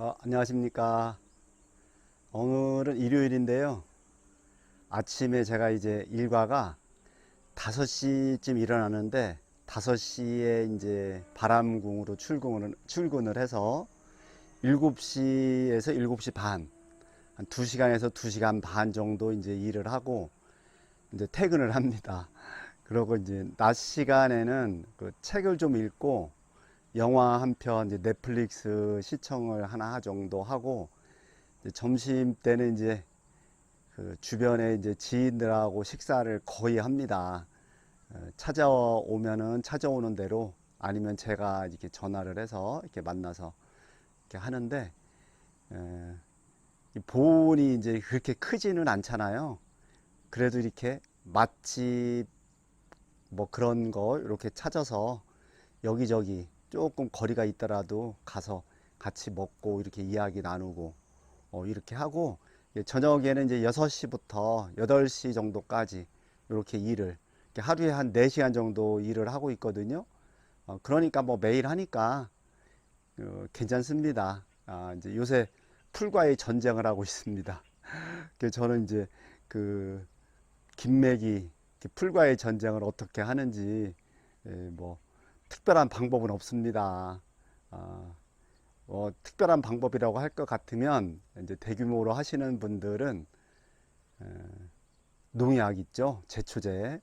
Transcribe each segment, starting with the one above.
어, 안녕하십니까. 오늘은 일요일인데요. 아침에 제가 이제 일과가 5시쯤 일어나는데 5시에 이제 바람궁으로 출근을, 출근을 해서 7시에서 7시 반, 한 2시간에서 2시간 반 정도 이제 일을 하고 이제 퇴근을 합니다. 그러고 이제 낮 시간에는 그 책을 좀 읽고 영화 한편 넷플릭스 시청을 하나 정도 하고 점심 때는 이제 그 주변에 이제 지인들하고 식사를 거의 합니다. 어, 찾아오면은 찾아오는 대로 아니면 제가 이렇게 전화를 해서 이렇게 만나서 이렇게 하는데 에, 이 보온이 이제 그렇게 크지는 않잖아요. 그래도 이렇게 맛집 뭐 그런 거 이렇게 찾아서 여기저기 조금 거리가 있더라도 가서 같이 먹고 이렇게 이야기 나누고 어, 이렇게 하고 예, 저녁에는 이제 6시부터 8시 정도까지 이렇게 일을 이렇게 하루에 한 4시간 정도 일을 하고 있거든요. 어, 그러니까 뭐 매일 하니까 어, 괜찮습니다. 아, 이제 요새 풀과의 전쟁을 하고 있습니다. 그래서 저는 이제 그 김맥이 풀과의 전쟁을 어떻게 하는지 예, 뭐 특별한 방법은 없습니다. 아, 뭐 특별한 방법이라고 할 것 같으면 이제 대규모로 하시는 분들은 에, 농약 있죠? 제초제.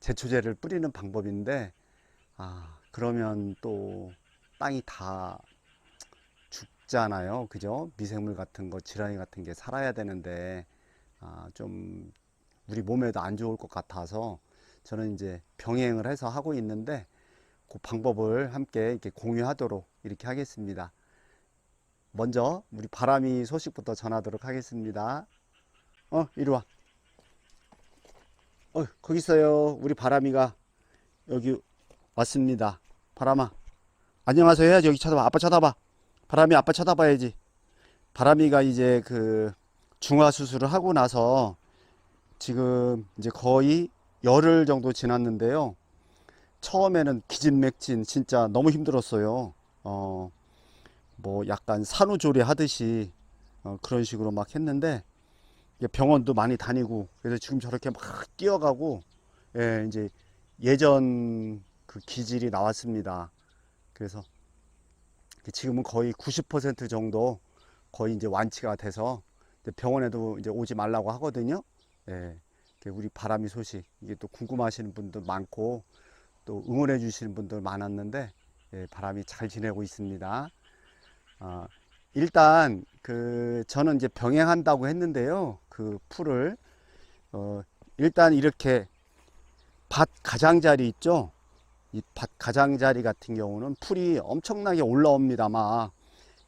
제초제를 뿌리는 방법인데 아 그러면 또 땅이 다 죽잖아요. 그죠? 미생물 같은 거 지라니 같은 게 살아야 되는데 아, 좀 우리 몸에도 안 좋을 것 같아서 저는 이제 병행을 해서 하고 있는데 그 방법을 함께 이렇게 공유하도록 이렇게 하겠습니다. 먼저 우리 바람이 소식부터 전하도록 하겠습니다. 어, 이리 와. 어, 거기 있어요. 우리 바람이가 여기 왔습니다. 바람아. 안녕하세요 해야지. 여기 쳐다봐. 아빠 쳐다봐. 바람이 아빠 쳐다봐야지. 바람이가 이제 그 중화 수술을 하고 나서 지금 이제 거의 열흘 정도 지났는데요. 처음에는 기진맥진 진짜 너무 힘들었어요. 어, 뭐 약간 산후조리 하듯이 어, 그런 식으로 막 했는데 병원도 많이 다니고 그래서 지금 저렇게 막 뛰어가고 예, 이제 예전 그 기질이 나왔습니다. 그래서 지금은 거의 90% 정도 거의 이제 완치가 돼서 병원에도 이제 오지 말라고 하거든요. 예, 우리 바람이 소식 이게 또 궁금하시는 분들 많고 또 응원해 주시는 분들 많았는데 예, 바람이 잘 지내고 있습니다. 아, 일단 그 저는 이제 병행한다고 했는데요. 그 풀을 어, 일단 이렇게 밭 가장자리 있죠. 이 밭 가장자리 같은 경우는 풀이 엄청나게 올라옵니다. 막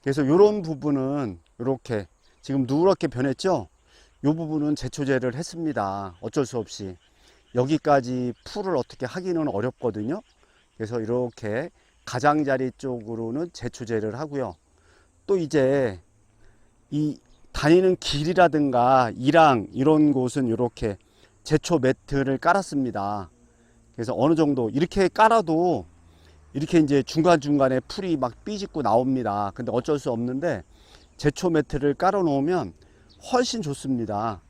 그래서 이런 부분은 이렇게 지금 누렇게 변했죠. 이 부분은 제초제를 했습니다. 어쩔 수 없이. 여기까지 풀을 어떻게 하기는 어렵거든요. 그래서 이렇게 가장자리 쪽으로는 제초제를 하고요. 또 이제 이 다니는 길이라든가 이랑 이런 곳은 이렇게 제초 매트를 깔았습니다. 그래서 어느 정도 이렇게 깔아도 이렇게 이제 중간중간에 풀이 막 삐짓고 나옵니다. 근데 어쩔 수 없는데 제초 매트를 깔아 놓으면 훨씬 좋습니다.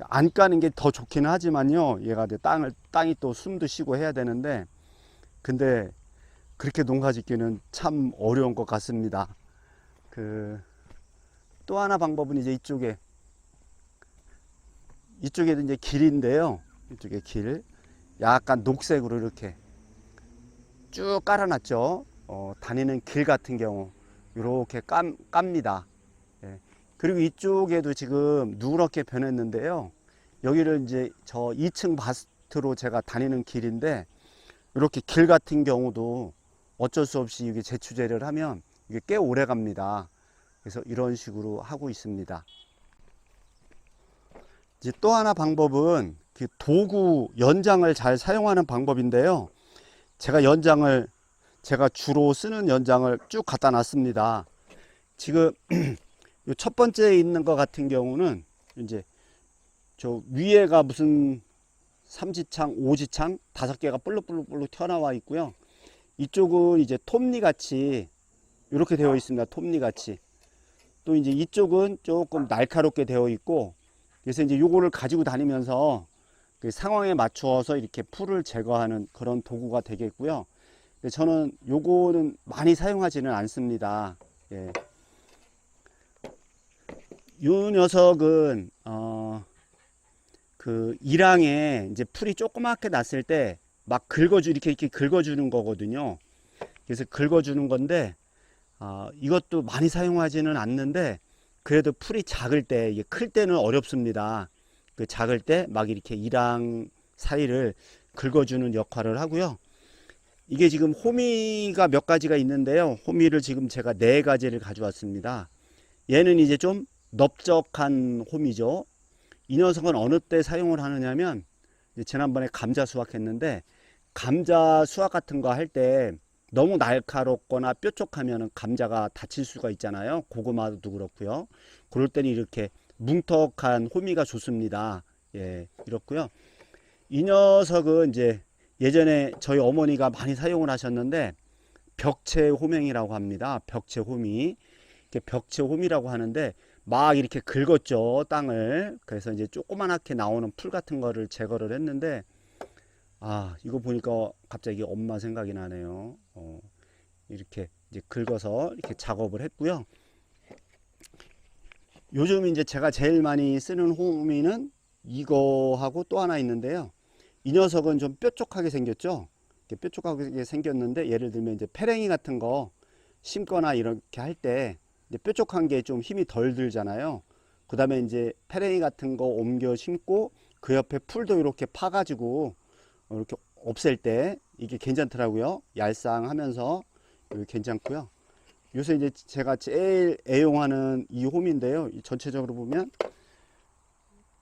안 까는 게 더 좋기는 하지만요. 얘가 땅을 땅이 또 숨도 쉬고 해야 되는데 근데 그렇게 농사 짓기는 참 어려운 것 같습니다. 그 또 하나 방법은 이제 이쪽에 이쪽에도 이제 길인데요. 이쪽에 길 약간 녹색으로 이렇게 쭉 깔아놨죠. 어, 다니는 길 같은 경우 이렇게 깜, 깝니다. 예. 그리고 이쪽에도 지금 누렇게 변했는데요. 여기를 이제 저 2층 바스트로 제가 다니는 길인데 이렇게 길 같은 경우도 어쩔 수 없이 이게 제초제를 하면 이게 꽤 오래 갑니다. 그래서 이런 식으로 하고 있습니다. 이제 또 하나 방법은 그 도구 연장을 잘 사용하는 방법인데요. 제가 연장을 제가 주로 쓰는 연장을 쭉 갖다 놨습니다. 지금 첫 번째 있는 것 같은 경우는 이제 저 위에가 무슨 삼지창, 오지창 다섯 개가 볼록볼록볼록 튀어나와 있고요. 이쪽은 이제 톱니 같이 이렇게 되어 있습니다. 톱니 같이. 또 이제 이쪽은 조금 날카롭게 되어 있고 그래서 이제 요거를 가지고 다니면서 그 상황에 맞추어서 이렇게 풀을 제거하는 그런 도구가 되겠고요. 저는 요거는 많이 사용하지는 않습니다. 예. 요 녀석은 어, 그 이랑에 이제 풀이 조그맣게 났을 때 막 긁어주 이렇게 이렇게 긁어주는 거거든요. 그래서 긁어주는 건데 아, 이것도 많이 사용하지는 않는데 그래도 풀이 작을 때 이게 클 때는 어렵습니다. 그 작을 때 막 이렇게 이랑 사이를 긁어주는 역할을 하고요. 이게 지금 호미가 몇 가지가 있는데요. 호미를 지금 제가 네 가지를 가져왔습니다. 얘는 이제 좀 넓적한 홈이죠. 이 녀석은 어느 때 사용을 하느냐면 지난번에 감자 수확했는데 감자 수확 같은 거 할 때 너무 날카롭거나 뾰족하면 감자가 다칠 수가 있잖아요. 고구마도 그렇고요. 그럴 때는 이렇게 뭉턱한 호미가 좋습니다. 예, 이렇고요. 이 녀석은 이제 예전에 저희 어머니가 많이 사용을 하셨는데 벽체 호명이라고 합니다. 벽체 호미. 이렇게 벽체 홈이라고 하는데 막 이렇게 긁었죠 땅을. 그래서 이제 조그만하게 나오는 풀 같은 거를 제거를 했는데 아 이거 보니까 갑자기 엄마 생각이 나네요. 어, 이렇게 이제 긁어서 이렇게 작업을 했고요. 요즘 이제 제가 제일 많이 쓰는 호미는 이거하고 또 하나 있는데요. 이 녀석은 좀 뾰족하게 생겼죠? 뾰족하게 생겼는데 예를 들면 이제 페랭이 같은 거 심거나 이렇게 할때 이제 뾰족한 게 좀 힘이 덜 들잖아요. 그 다음에 이제 페랭이 같은 거 옮겨 심고 그 옆에 풀도 이렇게 파가지고 이렇게 없앨 때 이게 괜찮더라고요. 얄쌍하면서 괜찮고요. 요새 이제 제가 제일 애용하는 이 홈인데요. 이 전체적으로 보면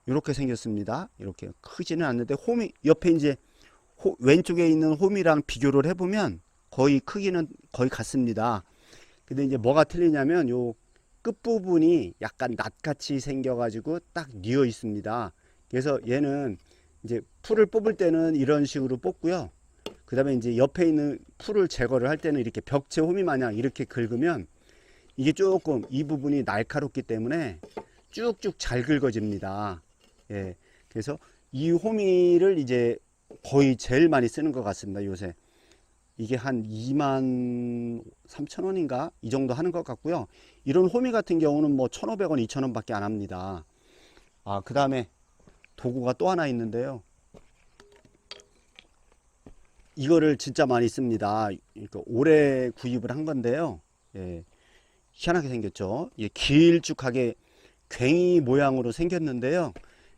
이렇게 생겼습니다. 이렇게 크지는 않는데 홈이 옆에 이제 호- 왼쪽에 있는 홈이랑 비교를 해보면 거의 크기는 거의 같습니다. 근데 이제 뭐가 틀리냐면 요 끝부분이 약간 낫같이 생겨가지고 딱 뉘어 있습니다. 그래서 얘는 이제 풀을 뽑을 때는 이런 식으로 뽑고요. 그 다음에 이제 옆에 있는 풀을 제거를 할 때는 이렇게 벽체 호미 마냥 이렇게 긁으면 이게 조금 이 부분이 날카롭기 때문에 쭉쭉 잘 긁어집니다. 예. 그래서 이 호미를 이제 거의 제일 많이 쓰는 것 같습니다. 요새. 이게 한 2만 3천 원인가 이 정도 하는 것 같고요. 이런 호미 같은 경우는 뭐 1,500원, 2,000원 밖에 안 합니다. 아, 그 다음에 도구가 또 하나 있는데요. 이거를 진짜 많이 씁니다. 그러니까 올해 구입을 한 건데요. 예, 희한하게 생겼죠. 예, 길쭉하게 괭이 모양으로 생겼는데요.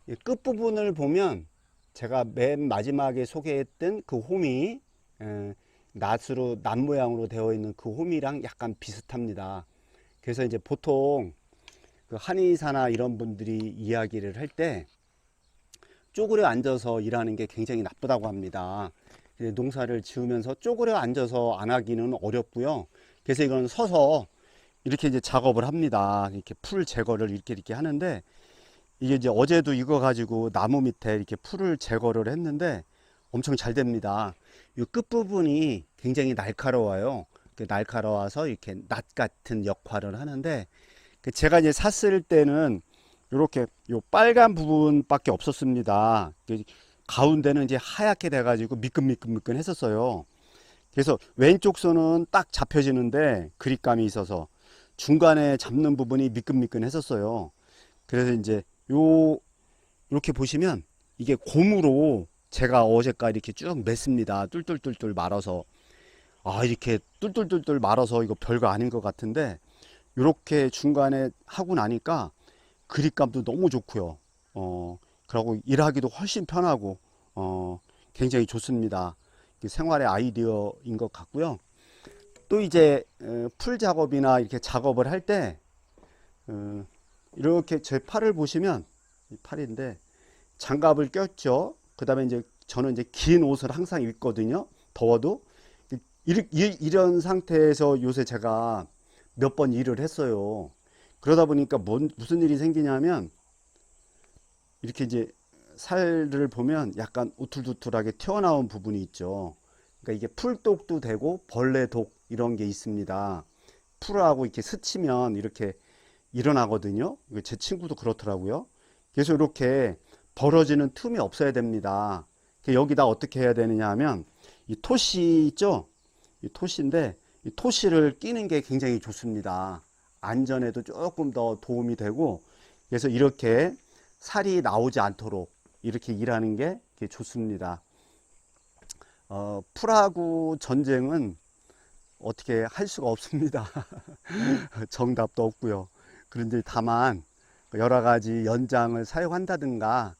이 끝부분을 보면 제가 맨 마지막에 소개했던 그 홈이 에, 낫으로 낫 모양으로 되어 있는 그 홈이랑 약간 비슷합니다. 그래서 이제 보통 그 한의사나 이런 분들이 이야기를 할 때 쪼그려 앉아서 일하는 게 굉장히 나쁘다고 합니다. 농사를 지으면서 쪼그려 앉아서 안 하기는 어렵고요. 그래서 이건 서서 이렇게 이제 작업을 합니다. 이렇게 풀 제거를 이렇게 이렇게 하는데 이게 이제 어제도 이거 가지고 나무 밑에 이렇게 풀을 제거를 했는데 엄청 잘 됩니다. 이 끝부분이 굉장히 날카로워요. 그 날카로워서 이렇게 낫 같은 역할을 하는데 그 제가 이제 샀을 때는 이렇게 요 빨간 부분밖에 없었습니다. 그 가운데는 이제 하얗게 돼가지고 미끈미끈미끈 했었어요. 그래서 왼쪽 손은 딱 잡혀지는데 그립감이 있어서 중간에 잡는 부분이 미끈미끈 했었어요. 그래서 이제 요 이렇게 보시면 이게 고무로 제가 어제까지 이렇게 쭉 맸습니다. 뚫뚫뚫뚫 말아서 아 이렇게 뚫뚫뚫뚫 말아서 이거 별거 아닌 것 같은데 이렇게 중간에 하고 나니까 그립감도 너무 좋고요. 어 그리고 일하기도 훨씬 편하고 어 굉장히 좋습니다. 생활의 아이디어인 것 같고요. 또 이제 어, 풀 작업이나 이렇게 작업을 할때 어, 이렇게 제 팔을 보시면 이 팔인데 장갑을 꼈죠. 그 다음에 이제 저는 이제 긴 옷을 항상 입거든요. 더워도. 이- 이- 이런 상태에서 요새 제가 몇 번 일을 했어요. 그러다 보니까 뭔, 무슨 일이 생기냐면 이렇게 이제 살을 보면 약간 우툴두툴하게 튀어나온 부분이 있죠. 그러니까 이게 풀독도 되고 벌레독 이런 게 있습니다. 풀하고 이렇게 스치면 이렇게 일어나거든요. 제 친구도 그렇더라고요. 그래서 이렇게 벌어지는 틈이 없어야 됩니다. 그 여기다 어떻게 해야 되느냐 하면 이 토시 있죠? 이 토시인데 이 토시를 끼는 게 굉장히 좋습니다. 안전에도 조금 더 도움이 되고 그래서 이렇게 살이 나오지 않도록 이렇게 일하는 게 좋습니다. 어, 풀하고 전쟁은 어떻게 할 수가 없습니다. 정답도 없고요. 그런데 다만 여러 가지 연장을 사용한다든가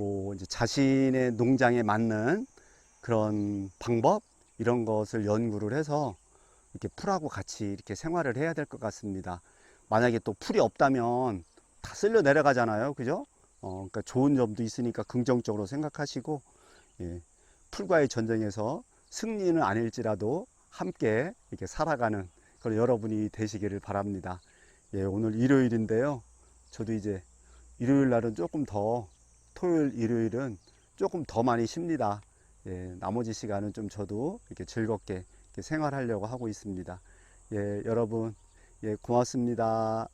그 이제 자신의 농장에 맞는 그런 방법 이런 것을 연구를 해서 이렇게 풀하고 같이 이렇게 생활을 해야 될 것 같습니다. 만약에 또 풀이 없다면 다 쓸려 내려가잖아요. 그죠? 어, 그러니까 좋은 점도 있으니까 긍정적으로 생각하시고 예, 풀과의 전쟁에서 승리는 아닐지라도 함께 이렇게 살아가는 그런 여러분이 되시기를 바랍니다. 예, 오늘 일요일인데요. 저도 이제 일요일 날은 조금 더 토요일, 일요일은 조금 더 많이 쉽니다. 예, 나머지 시간은 좀 저도 이렇게 즐겁게 이렇게 생활하려고 하고 있습니다. 예, 여러분, 예, 고맙습니다.